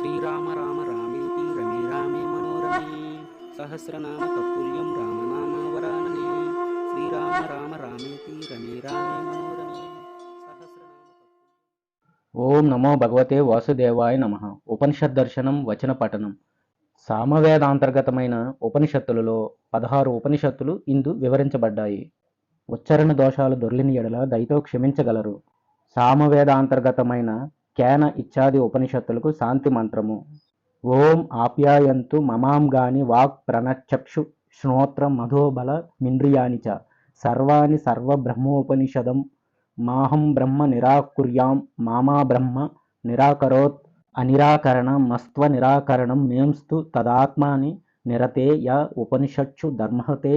శ్రీరామ రామ రామేతి రమే రామే మనోరమే సహస్రనామ తత్తుల్యం రామనామ వరాననే శ్రీరామ రామ రామేతి రమే రామే మనోరమే ఓం నమో భగవతే వాసుదేవాయ నమ ఉపనిషత్ దర్శనం వచన పఠనం సామవేదాంతర్గతమైన ఉపనిషత్తులలో పదహారు ఉపనిషత్తులు ఇందు వివరించబడ్డాయి. ఉచ్చరణ దోషాలు దొర్లిని ఎడల దయతో క్షమించగలరు. సామవేదాంతర్గతమైన కేన ఇత్యాది ఉపనిషత్తులకు శాంతి మంత్రము. ఓం ఆప్యాయంతు మమాం గాని వాక్ ప్రణచక్షు శ్రోత్ర మధోబల మింద్రియాని చ. సర్వాణి సర్వబ్రహ్మోపనిషదం. మాహం బ్రహ్మ నిరాకుర్యాం మామా బ్రహ్మ నిరాకరోత్ అనిరాకరణ మస్త్వ నిరాకరణం మేంస్తు తదాత్మాని నిరతే య ఉపనిషత్సు ధర్మహతే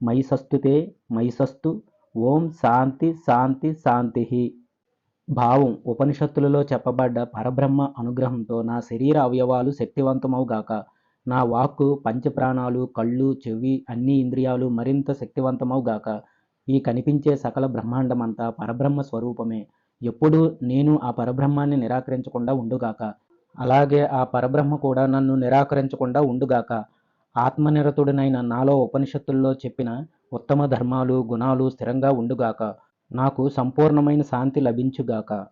మయిసస్తుతే మయిసస్తు ఓం శాంతి శాంతి శాంతి. భావం ఉపనిషత్తులలో చెప్పబడ్డ పరబ్రహ్మ అనుగ్రహంతో నా శరీర అవయవాలు శక్తివంతమవుగాక. నా వాక్కు పంచప్రాణాలు కళ్ళు చెవి అన్ని ఇంద్రియాలు మరింత శక్తివంతమవుగాక. ఈ కనిపించే సకల బ్రహ్మాండమంతా పరబ్రహ్మ స్వరూపమే. ఎప్పుడూ నేను ఆ పరబ్రహ్మాన్ని నిరాకరించకుండా ఉండుగాక. అలాగే ఆ పరబ్రహ్మ కూడా నన్ను నిరాకరించకుండా ఉండుగాక. ఆత్మనిరతుడినైన నాలో ఉపనిషత్తుల్లో చెప్పిన ఉత్తమ ధర్మాలు గుణాలు స్థిరంగా ఉండుగాక. నాకు సంపూర్ణమైన శాంతి లభించుగాక.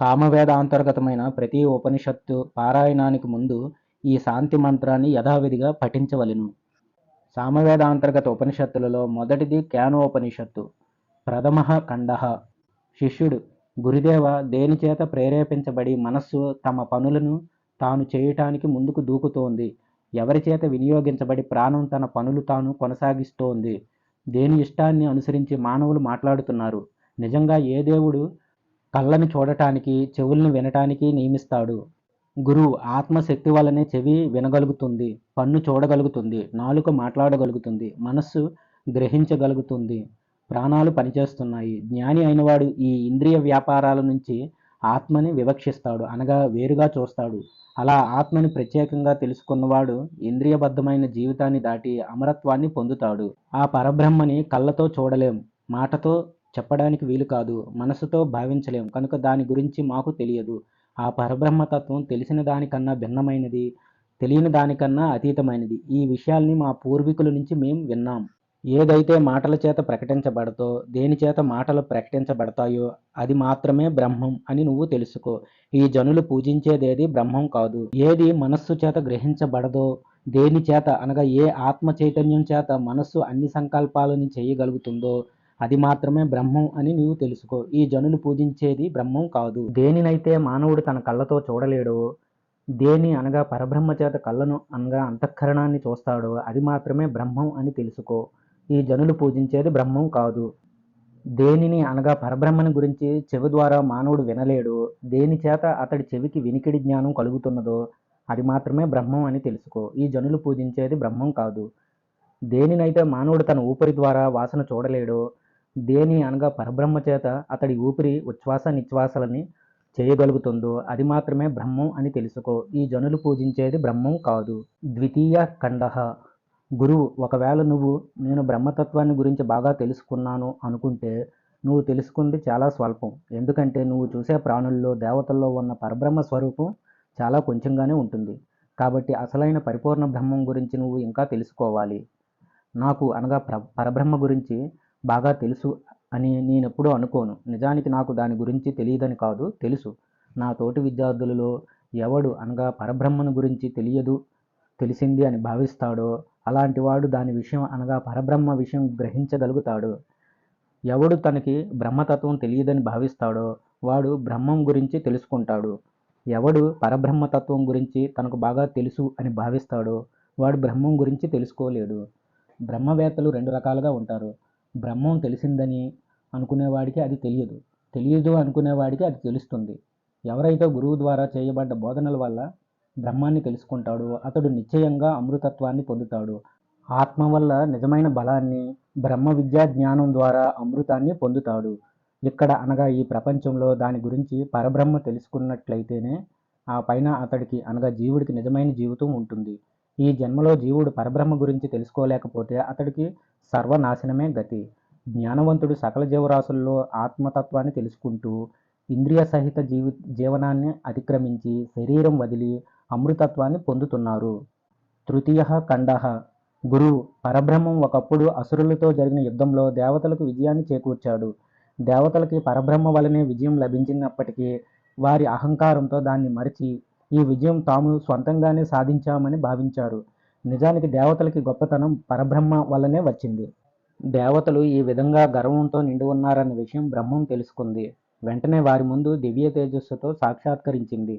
సామవేద అంతర్గతమైన ప్రతి ఉపనిషత్తు పారాయణానికి ముందు ఈ శాంతి మంత్రాన్ని యథావిధిగా పఠించవలెను. సామవేదాంతర్గత ఉపనిషత్తులలో మొదటిది ఉపనిషత్తు ప్రథమ ఖండ. శిష్యుడు గురుదేవ దేనిచేత ప్రేరేపించబడి మనస్సు తమ పనులను తాను చేయటానికి ముందుకు దూకుతోంది? ఎవరి చేత వినియోగించబడి ప్రాణం తన పనులు తాను కొనసాగిస్తోంది? దేని ఇష్టాన్ని అనుసరించి మానవులు మాట్లాడుతున్నారు? నిజంగా ఏ దేవుడు కళ్ళను చూడటానికి చెవులను వినటానికి నియమిస్తాడు. గురువు ఆత్మశక్తి వలనే చెవి వినగలుగుతుంది పన్ను చూడగలుగుతుంది నాలుక మాట్లాడగలుగుతుంది మనస్సు గ్రహించగలుగుతుంది ప్రాణాలు పనిచేస్తున్నాయి. జ్ఞాని అయినవాడు ఈ ఇంద్రియ వ్యాపారాల నుంచి ఆత్మని వివక్షిస్తాడు అనగా వేరుగా చూస్తాడు. అలా ఆత్మని ప్రత్యేకంగా తెలుసుకున్నవాడు ఇంద్రియబద్ధమైన జీవితాన్ని దాటి అమరత్వాన్ని పొందుతాడు. ఆ పరబ్రహ్మని కళ్ళతో చూడలేం మాటతో చెప్పడానికి వీలు కాదు. మనసుతో భావించలేం. కనుక దాని గురించి మాకు తెలియదు. ఆ పరబ్రహ్మతత్వం తెలిసిన దానికన్నా భిన్నమైనది తెలియని దానికన్నా అతీతమైనది. ఈ విషయాల్ని మా పూర్వీకుల నుంచి మేము విన్నాం. ఏదైతే మాటల చేత ప్రకటించబడతో దేని చేత మాటలు ప్రకటించబడతాయో అది మాత్రమే బ్రహ్మం అని నువ్వు తెలుసుకో. ఈ జనులు పూజించేదేది బ్రహ్మం కాదు. ఏది మనస్సు చేత గ్రహించబడదో దేని చేత అనగా ఏ ఆత్మ చైతన్యం చేత మనస్సు అన్ని సంకల్పాలని చేయగలుగుతుందో అది మాత్రమే బ్రహ్మం అని నీవు తెలుసుకో. ఈ జనులు పూజించేది బ్రహ్మం కాదు. దేనినైతే మానవుడు తన కళ్ళతో చూడలేడో దేని అనగా పరబ్రహ్మ చేత కళ్ళను అనగా అంతఃకరణాన్ని చూస్తాడో అది మాత్రమే బ్రహ్మం అని తెలుసుకో. ఈ జనులు పూజించేది బ్రహ్మం కాదు. దేనిని అనగా పరబ్రహ్మని గురించి చెవి ద్వారా మానవుడు వినలేడు దేని చేత అతడి చెవికి వినికిడి జ్ఞానం కలుగుతున్నదో అది మాత్రమే బ్రహ్మం అని తెలుసుకో. ఈ జనులు పూజించేది బ్రహ్మం కాదు. దేనినైతే మానవుడు తన ఊపిరి ద్వారా వాసన చూడలేడో దేని అనగా పరబ్రహ్మ చేత అతడి ఊపిరి ఉచ్ఛ్వాస నిశ్వాసలని చేయగలుగుతుందో అది మాత్రమే బ్రహ్మం అని తెలుసుకో. ఈ జనులు పూజించేది బ్రహ్మం కాదు. ద్వితీయ ఖండ. గురువు ఒకవేళ నువ్వు నేను బ్రహ్మతత్వాన్ని గురించి బాగా తెలుసుకున్నాను అనుకుంటే నువ్వు తెలుసుకుంది చాలా స్వల్పం. ఎందుకంటే నువ్వు చూసే ప్రాణుల్లో దేవతల్లో ఉన్న పరబ్రహ్మ స్వరూపం చాలా కొంచెంగానే ఉంటుంది. కాబట్టి అసలైన పరిపూర్ణ బ్రహ్మం గురించి నువ్వు ఇంకా తెలుసుకోవాలి. నాకు అనగా ప్ర పరబ్రహ్మ గురించి బాగా తెలుసు అని నేను ఎప్పుడూ అనుకోను. నిజానికి నాకు దాని గురించి తెలియదని కాదు తెలుసు. నా తోటి విద్యార్థులలో ఎవడు అనగా పరబ్రహ్మను గురించి తెలియదు తెలిసింది అని భావిస్తాడో అలాంటి వాడు దాని విషయం అనగా పరబ్రహ్మ విషయం గ్రహించగలుగుతాడు. ఎవడు తనకి బ్రహ్మతత్వం తెలియదని భావిస్తాడో వాడు బ్రహ్మం గురించి తెలుసుకుంటాడు. ఎవడు పరబ్రహ్మతత్వం గురించి తనకు బాగా తెలుసు అని భావిస్తాడో వాడు బ్రహ్మం గురించి తెలుసుకోలేడు. బ్రహ్మవేత్తలు రెండు రకాలుగా ఉంటారు. బ్రహ్మం తెలిసిందని అనుకునేవాడికి అది తెలియదు. తెలియదు అనుకునేవాడికి అది తెలుస్తుంది. ఎవరైతే గురువు ద్వారా చేయబడ్డ బోధనల వల్ల బ్రహ్మాన్ని తెలుసుకుంటాడో అతడు నిశ్చయంగా అమృతత్వాన్ని పొందుతాడు. ఆత్మ వల్ల నిజమైన బలాన్ని బ్రహ్మ విద్యా జ్ఞానం ద్వారా అమృతాన్ని పొందుతాడు. ఇక్కడ అనగా ఈ ప్రపంచంలో దాని గురించి పరబ్రహ్మ తెలుసుకున్నట్లయితేనే ఆ పైన అతడికి అనగా జీవుడికి నిజమైన జీవితం ఉంటుంది. ఈ జన్మలో జీవుడు పరబ్రహ్మ గురించి తెలుసుకోలేకపోతే అతడికి సర్వనాశనమే గతి. జ్ఞానవంతుడు సకల జీవరాశుల్లో ఆత్మతత్వాన్ని తెలుసుకుంటూ ఇంద్రియ సహిత జీవి జీవనాన్ని అతిక్రమించి శరీరం వదిలి అమృతత్వాన్ని పొందుతున్నారు. తృతీయ ఖండ. గురువు పరబ్రహ్మం ఒకప్పుడు అసురులతో జరిగిన యుద్ధంలో దేవతలకు విజయాన్ని చేకూర్చాడు. దేవతలకి పరబ్రహ్మ వలనే విజయం లభించినప్పటికీ వారి అహంకారంతో దాన్ని మరిచి ఈ విజయం తాము స్వంతంగానే సాధించామని భావించారు. నిజానికి దేవతలకి గొప్పతనం పరబ్రహ్మ వల్లనే వచ్చింది. దేవతలు ఈ విధంగా గర్వంతో నిండి ఉన్నారన్న విషయం బ్రహ్మం తెలుసుకుంది. వెంటనే వారి ముందు దివ్య తేజస్సుతో సాక్షాత్కరించింది.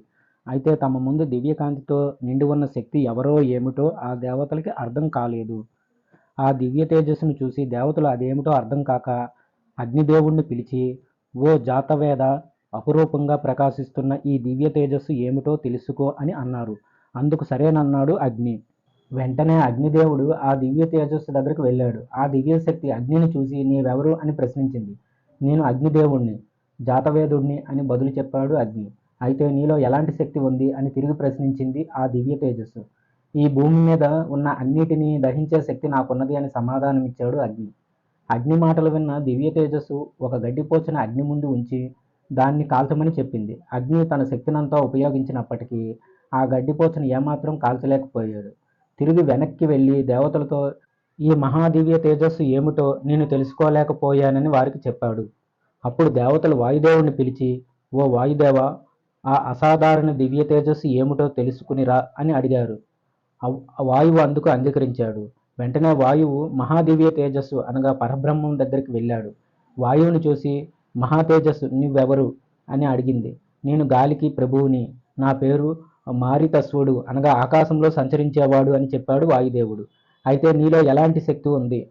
అయితే తమ ముందు దివ్యకాంతితో నిండి ఉన్న శక్తి ఎవరో ఏమిటో ఆ దేవతలకి అర్థం కాలేదు. ఆ దివ్య తేజస్సును చూసి దేవతలు అదేమిటో అర్థం కాక అగ్నిదేవుణ్ణి పిలిచి ఓ జాతవేద అపురూపంగా ప్రకాశిస్తున్న ఈ దివ్య తేజస్సు ఏమిటో తెలుసుకో అని అన్నారు. అందుకు సరేనన్నాడు అగ్ని. వెంటనే అగ్నిదేవుడు ఆ దివ్య తేజస్సు దగ్గరకు వెళ్ళాడు. ఆ దివ్య శక్తి అగ్నిని చూసి నీవెవరు అని ప్రశ్నించింది. నేను అగ్నిదేవుణ్ణి. జాతవేదుణ్ణి అని బదులు చెప్పాడు అగ్ని. అయితే నీలో ఎలాంటి శక్తి ఉంది అని తిరిగి ప్రశ్నించింది ఆ దివ్య తేజస్సు. ఈ భూమి మీద ఉన్న అన్నిటినీ దహించే శక్తి నాకున్నది అని సమాధానం ఇచ్చాడు అగ్ని. అగ్ని మాటలు విన్న దివ్య తేజస్సు ఒక గడ్డిపోచిన అగ్ని ముందు ఉంచి దాన్ని కాల్చమని చెప్పింది. అగ్ని తన శక్తినంతా ఉపయోగించినప్పటికీ ఆ గడ్డిపోచను ఏమాత్రం కాల్చలేకపోయాడు. తిరిగి వెనక్కి వెళ్ళి దేవతలతో ఈ మహాదివ్య తేజస్సు ఏమిటో నేను తెలుసుకోలేకపోయానని వారికి చెప్పాడు. అప్పుడు దేవతలు వాయుదేవుని పిలిచి ఓ వాయుదేవ ఆ అసాధారణ దివ్య తేజస్సు ఏమిటో తెలుసుకునిరా అని అడిగారు. వాయువు అందుకు అంగీకరించాడు. వెంటనే వాయువు మహాదివ్య తేజస్సు అనగా పరబ్రహ్మం దగ్గరికి వెళ్ళాడు. వాయువుని చూసి మహా తేజస్సు నువ్వెవరు? అని అడిగింది. నేను గాలికి ప్రభువుని. నా పేరు మారితస్వుడు అనగా ఆకాశంలో సంచరించేవాడు అని చెప్పాడు వాయుదేవుడు. అయితే నీలో ఎలాంటి శక్తి ఉంది?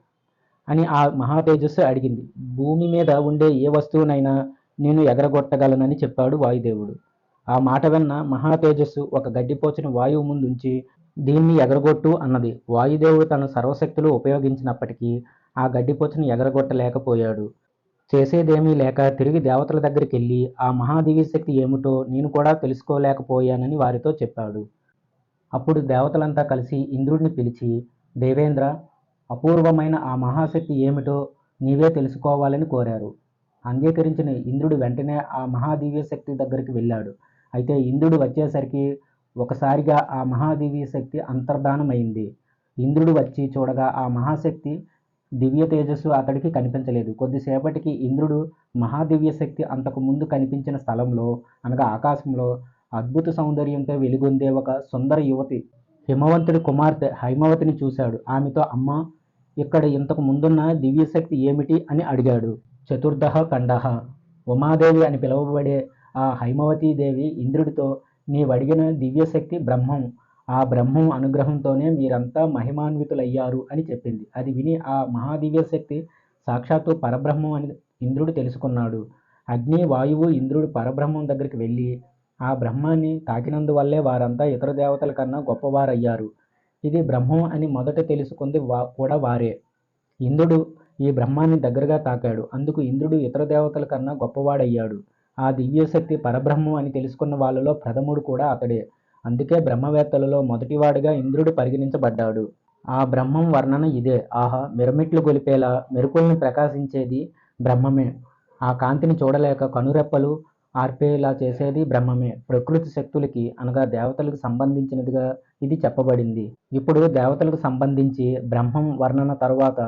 అని ఆ మహా తేజస్సు అడిగింది. భూమి మీద ఉండే ఏ వస్తువునైనా నేను ఎగరగొట్టగలనని చెప్పాడు వాయుదేవుడు. ఆ మాట విన్న మహా తేజస్సు ఒక గడ్డిపోచిన వాయువు ముందుంచి దీన్ని ఎగరగొట్టు అన్నది. వాయుదేవుడు తన సర్వశక్తులు ఉపయోగించినప్పటికీ ఆ గడ్డిపోచను ఎగరగొట్టలేకపోయాడు. చేసేదేమీ లేక తిరిగి దేవతల దగ్గరికి వెళ్ళి ఆ మహాదివ్య శక్తి ఏమిటో నేను కూడా తెలుసుకోలేకపోయానని వారితో చెప్పాడు. అప్పుడు దేవతలంతా కలిసి ఇంద్రుడిని పిలిచి దేవేంద్ర అపూర్వమైన ఆ మహాశక్తి ఏమిటో నీవే తెలుసుకోవాలని కోరారు. అంగీకరించిన ఇంద్రుడు వెంటనే ఆ మహాదివ్య శక్తి దగ్గరికి వెళ్ళాడు. అయితే ఇంద్రుడు వచ్చేసరికి ఒకసారిగా ఆ మహాదివ్య శక్తి అంతర్ధానమైంది. ఇంద్రుడు వచ్చి చూడగా ఆ మహాశక్తి దివ్య తేజస్సు అతడికి కనిపించలేదు. కొద్దిసేపటికి ఇంద్రుడు మహాదివ్య శక్తి అంతకు ముందు కనిపించిన స్థలంలో అనగా ఆకాశంలో అద్భుత సౌందర్యంతో వెలుగొందే ఒక సుందర యువతి హిమవంతుడి కుమార్తె హైమవతిని చూశాడు. ఆమెతో అమ్మ ఇక్కడ ఇంతకు ముందున్న దివ్యశక్తి ఏమిటి? అని అడిగాడు. చతుర్దహ ఖండహ ఉమాదేవి అని పిలువబడే ఆ హైమవతీదేవి ఇంద్రుడితో నీవడిగిన దివ్యశక్తి బ్రహ్మం. ఆ బ్రహ్మం అనుగ్రహంతోనే మీరంతా మహిమాన్వితులయ్యారు అని చెప్పింది. అది విని ఆ మహాదివ్య శక్తి సాక్షాత్తు పరబ్రహ్మం అని ఇంద్రుడు తెలుసుకున్నాడు. అగ్ని వాయువు ఇంద్రుడు పరబ్రహ్మం దగ్గరికి వెళ్ళి ఆ బ్రహ్మాన్ని తాకినందువల్లే వారంతా ఇతర దేవతల కన్నా గొప్పవారయ్యారు. ఇది బ్రహ్మం అని మొదట తెలుసుకుంది వా కూడా వారే. ఇంద్రుడు ఈ బ్రహ్మాన్ని దగ్గరగా తాకాడు. అందుకు ఇంద్రుడు ఇతర దేవతల కన్నా గొప్పవాడయ్యాడు. ఆ దివ్యశక్తి పరబ్రహ్మం అని తెలుసుకున్న వాళ్ళలో ప్రథముడు కూడా అతడే. అందుకే బ్రహ్మవేత్తలలో మొదటివాడిగా ఇంద్రుడు పరిగణించబడ్డాడు. ఆ బ్రహ్మం వర్ణన ఇదే. ఆహా మిరమిట్లు గొలిపేలా మెరుపుల్ని ప్రకాశించేది బ్రహ్మమే. ఆ కాంతిని చూడలేక కనురెప్పలు ఆర్పేలా చేసేది బ్రహ్మమే. ప్రకృతి శక్తులకి అనగా దేవతలకు సంబంధించినదిగా ఇది చెప్పబడింది. ఇప్పుడు దేవతలకు సంబంధించి బ్రహ్మం వర్ణన తరువాత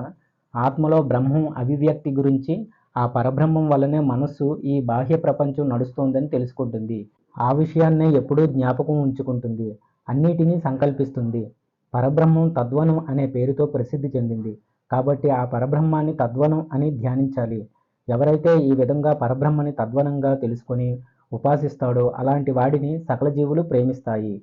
ఆత్మలో బ్రహ్మం అభివ్యక్తి గురించి ఆ పరబ్రహ్మం వల్లనే మనస్సు ఈ బాహ్య ప్రపంచం నడుస్తోందని తెలుసుకుంటుంది. ఆ విషయాన్నే ఎప్పుడూ జ్ఞాపకం ఉంచుకుంటుంది. అన్నిటినీ సంకల్పిస్తుంది. పరబ్రహ్మం తద్వనం అనే పేరుతో ప్రసిద్ధి చెందింది. కాబట్టి ఆ పరబ్రహ్మాన్ని తద్వనం అని ధ్యానించాలి. ఎవరైతే ఈ విధంగా పరబ్రహ్మని తద్వనంగా తెలుసుకొని ఉపాసిస్తాడో అలాంటి వాడిని సకల జీవులు ప్రేమిస్తాయి.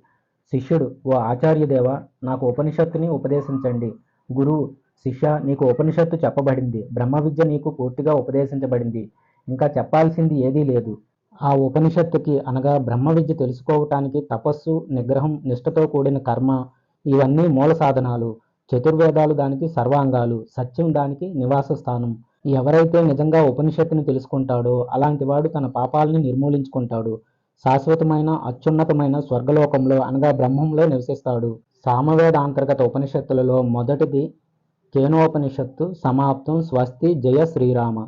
శిష్యుడు ఓ ఆచార్యదేవ నాకు ఉపనిషత్తుని ఉపదేశించండి. గురువు శిష్య నీకు ఉపనిషత్తు చెప్పబడింది. బ్రహ్మ విద్య నీకు పూర్తిగా ఉపదేశించబడింది. ఇంకా చెప్పాల్సింది ఏదీ లేదు. ఆ ఉపనిషత్తుకి అనగా బ్రహ్మ విద్య తెలుసుకోవటానికి తపస్సు నిగ్రహం నిష్ఠతో కూడిన కర్మ ఇవన్నీ మూల సాధనాలు. చతుర్వేదాలు దానికి సర్వాంగాలు సత్యం దానికి నివాస స్థానం. ఎవరైతే నిజంగా ఉపనిషత్తుని తెలుసుకుంటాడో అలాంటి వాడు తన పాపాలని నిర్మూలించుకుంటాడు. శాశ్వతమైన అత్యున్నతమైన స్వర్గలోకంలో అనగా బ్రహ్మంలో నివసిస్తాడు. సామవేద అంతర్గత ఉపనిషత్తులలో మొదటిది కేనోపనిషత్తు సమాప్తం స్వస్తి జయ శ్రీరామ.